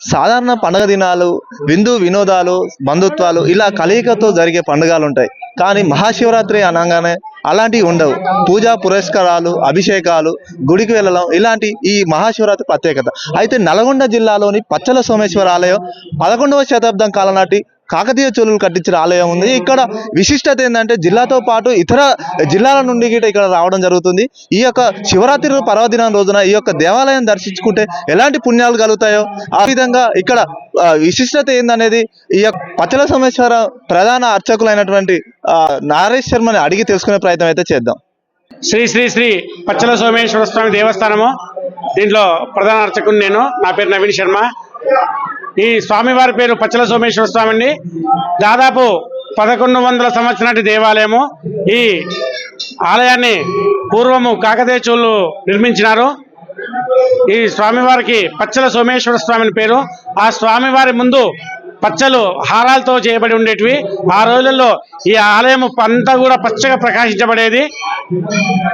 సాధారణ పండుగ దినాలు విందు వినోదాలు బంధుత్వాలు ఇలా కలయికతో జరిగే పండుగలు ఉంటాయి. కానీ మహాశివరాత్రి అనగానే అలాంటివి ఉండవు. పూజా పురస్కారాలు అభిషేకాలు గుడికి వెళ్ళడం ఇలాంటి ఈ మహాశివరాత్రి ప్రత్యేకత. అయితే నల్గొండ జిల్లాలోని పచ్చల సోమేశ్వర ఆలయం పదకొండవ శతాబ్దం కాలం నాటి కాకతీయ చోళులు కట్టించిన ఆలయం ఉంది. ఇక్కడ విశిష్టత ఏంటంటే జిల్లాతో పాటు ఇతర జిల్లాల నుండి గిట ఇక్కడ రావడం జరుగుతుంది. ఈ యొక్క శివరాత్రి పర్వదినం రోజున ఈ యొక్క దేవాలయం దర్శించుకుంటే ఎలాంటి పుణ్యాలు కలుగుతాయో ఆ విధంగా ఇక్కడ విశిష్టత ఏందనేది ఈ యొక్క పచ్చల సోమేశ్వర ప్రధాన అర్చకులైనటువంటి నారేష్ శర్మని అడిగి తెలుసుకునే ప్రయత్నం అయితే చేద్దాం. శ్రీ శ్రీ శ్రీ పచ్చల సోమేశ్వర స్వామి దేవస్థానము. దీంట్లో ప్రధాన అర్చకుని నేను. నా పేరు నవీన్ శర్మ. ఈ స్వామివారి పేరు పచ్చల సోమేశ్వర స్వామి అండి దాదాపు పదకొండు వందల సంవత్సరాటి దేవాలయము. ఈ ఆలయాన్ని పూర్వము కాకతీయ నిర్మించినారు. ఈ స్వామివారికి పచ్చల సోమేశ్వర స్వామిని పేరు. ఆ స్వామివారి ముందు పచ్చలు హారాలతో చేయబడి ఉండేటివి. ఆ రోజుల్లో ఈ ఆలయం అంతా కూడా పచ్చగా ప్రకాశించబడేది.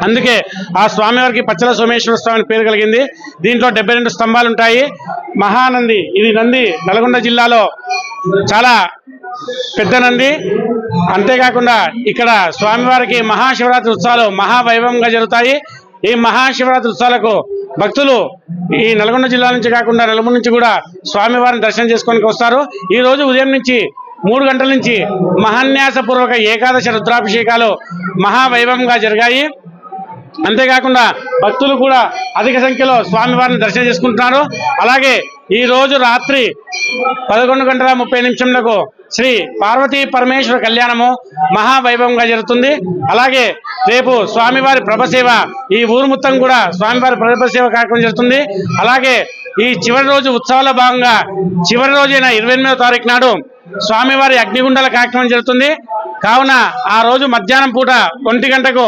అందుకే ఆ స్వామివారికి పచ్చల సోమేశ్వర స్వామి అని పేరు కలిగింది. దీంట్లో డెబ్బై రెండు స్తంభాలు ఉంటాయి. మహానంది ఇది నంది నల్గొండ జిల్లాలో చాలా పెద్ద నంది. అంతేకాకుండా ఇక్కడ స్వామివారికి మహాశివరాత్రి ఉత్సవాలు మహావైభవంగా జరుగుతాయి. ఈ మహాశివరాత్రి ఉత్సవాలకు భక్తులు ఈ నల్గొండ జిల్లా నుంచి కాకుండా నలుమూరు నుంచి కూడా స్వామివారిని దర్శనం చేసుకోనికి వస్తారు. ఈ రోజు ఉదయం నుంచి మూడు గంటల నుంచి మహాన్యాసపూర్వక ఏకాదశి రుద్రాభిషేకాలు మహావైభవంగా జరిగాయి. అంతేకాకుండా భక్తులు కూడా అధిక సంఖ్యలో స్వామివారిని దర్శనం చేసుకుంటున్నారు. అలాగే ఈ రోజు రాత్రి పదకొండు గంటల ముప్పై నిమిషంలకు శ్రీ పార్వతీ పరమేశ్వర కళ్యాణము మహావైభవంగా జరుగుతుంది. అలాగే రేపు స్వామివారి ప్రభసేవ ఈ ఊరు మొత్తం కూడా స్వామివారి ప్రభసేవ కార్యక్రమం జరుగుతుంది. అలాగే ఈ చివరి రోజు ఉత్సవాల భాగంగా చివరి రోజైన ఇరవై ఎనిమిదో తారీఖు నాడు స్వామివారి అగ్నిగుండాల కార్యక్రమం జరుగుతుంది. కావున ఆ రోజు మధ్యాహ్నం పూట ఒంటి గంటకు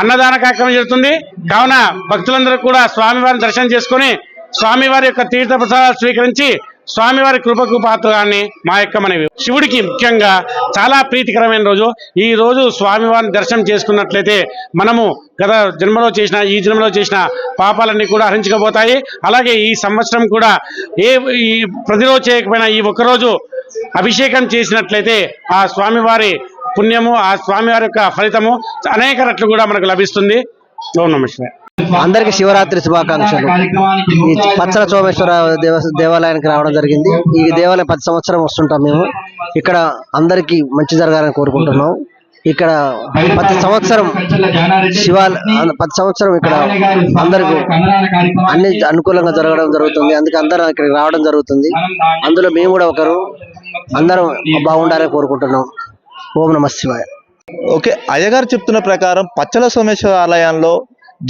అన్నదాన కార్యక్రమం జరుగుతుంది. కావున భక్తులందరూ కూడా స్వామివారిని దర్శనం చేసుకుని స్వామివారి యొక్క తీర్థ ప్రసాదాలు స్వీకరించి స్వామివారి కృపకు పాత్రగాన్ని మా యొక్క మనవి. శివుడికి ముఖ్యంగా చాలా ప్రీతికరమైన రోజు. ఈ రోజు స్వామివారిని దర్శనం చేసుకున్నట్లయితే మనము గత జన్మలో చేసిన ఈ జన్మలో చేసిన పాపాలన్నీ కూడా హరించకపోతాయి అలాగే ఈ సంవత్సరం కూడా ఏ ఈ ప్రతిరోజు చేయకపోయినా ఈ ఒక్కరోజు అభిషేకం చేసినట్లయితే ఆ స్వామివారి పుణ్యము ఆ స్వామివారి యొక్క ఫలితము అనేక రెట్లు కూడా మనకు లభిస్తుంది. ఓం అందరికి శివరాత్రి శుభాకాంక్షలు. ఈ పచ్చల సోమేశ్వర దేవ దేవాలయానికి రావడం జరిగింది. ఈ దేవాలయం పది సంవత్సరం వస్తుంటాం మేము. ఇక్కడ అందరికి మంచి జరగాలని కోరుకుంటున్నాం. ఇక్కడ ప్రతి సంవత్సరం శివాల ప్రతి సంవత్సరం ఇక్కడ అందరికి అన్ని అనుకూలంగా జరగడం జరుగుతుంది. అందుకే అందరం ఇక్కడికి రావడం జరుగుతుంది. అందులో మేము కూడా ఒకరు. అందరం బాగుండాలని కోరుకుంటున్నాం. ఓం నమ శివాయ. ఓకే అయ్యగారు చెప్తున్న ప్రకారం పచ్చల సోమేశ్వర ఆలయంలో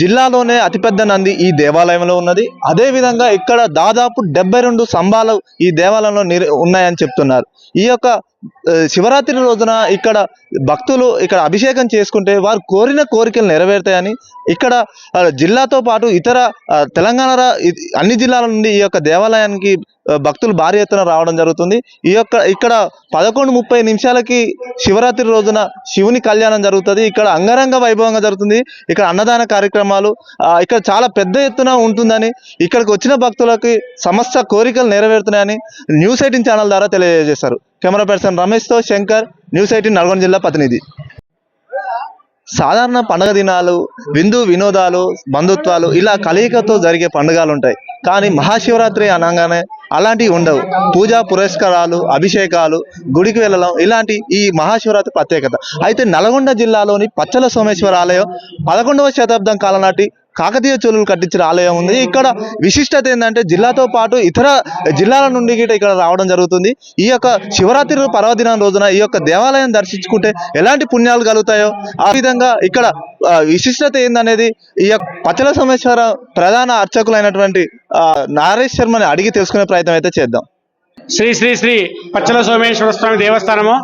జిల్లాలోనే అతిపెద్ద నంది ఈ దేవాలయంలో ఉన్నది. అదే విధంగా ఇక్కడ దాదాపు డెబ్బై రెండు స్తంభాలు ఈ దేవాలయంలో నిర్ ఉన్నాయని చెప్తున్నారు. ఈ యొక్క శివరాత్రి రోజున ఇక్కడ భక్తులు ఇక్కడ అభిషేకం చేసుకుంటే వారు కోరిన కోరికలు నెరవేరుతాయని ఇక్కడ జిల్లాతో పాటు ఇతర తెలంగాణ అన్ని జిల్లాల నుండి ఈ యొక్క దేవాలయానికి భక్తులు భారీ ఎత్తున రావడం జరుగుతుంది. ఈ యొక్క ఇక్కడ పదకొండు ముప్పై నిమిషాలకి శివరాత్రి రోజున శివుని కళ్యాణం జరుగుతుంది. ఇక్కడ అంగరంగ వైభవంగా జరుగుతుంది. ఇక్కడ అన్నదాన కార్యక్రమాలు ఇక్కడ చాలా పెద్ద ఎత్తున ఉంటుందని ఇక్కడికి వచ్చిన భక్తులకి సమస్త కోరికలు నెరవేరుతున్నాయని న్యూస్ ఎయిటీన్ ఛానల్ ద్వారా తెలియజేశారు. కెమెరా పర్సన్ రమేష్తో శంకర్ న్యూస్ ఎయిటీన్ నల్గొండ జిల్లా ప్రతినిధి. సాధారణ పండుగ దినాలు విందు వినోదాలు బంధుత్వాలు ఇలా కలయికతో జరిగే పండుగలు ఉంటాయి కానీ మహాశివరాత్రి అనగానే అలాంటివి ఉండవు. పూజా పురస్కారాలు అభిషేకాలు గుడికి వెళ్ళడం ఇలాంటి ఈ మహాశివరాత్రి ప్రత్యేకత. అయితే నల్గొండ జిల్లాలోని పచ్చల సోమేశ్వర ఆలయం పదకొండవ శతాబ్దం కాలం నాటి కాకతీయ చోళులు కట్టించిన ఆలయం ఉంది. ఇక్కడ విశిష్టత ఏంటంటే జిల్లాతో పాటు ఇతర జిల్లాల నుండి గిట ఇక్కడ రావడం జరుగుతుంది. ఈ యొక్క శివరాత్రి పర్వదినం రోజున ఈ యొక్క దేవాలయం దర్శించుకుంటే ఎలాంటి పుణ్యాలు కలుగుతాయో ఆ విధంగా ఇక్కడ విశిష్టత ఏందనేది ఈ యొక్క పచ్చల సోమేశ్వర ప్రధాన అర్చకులైనటువంటి నారేష్ శర్మని అడిగి తెలుసుకునే ప్రయత్నం అయితే చేద్దాం. శ్రీ శ్రీ శ్రీ పచ్చల సోమేశ్వర స్వామి దేవస్థానము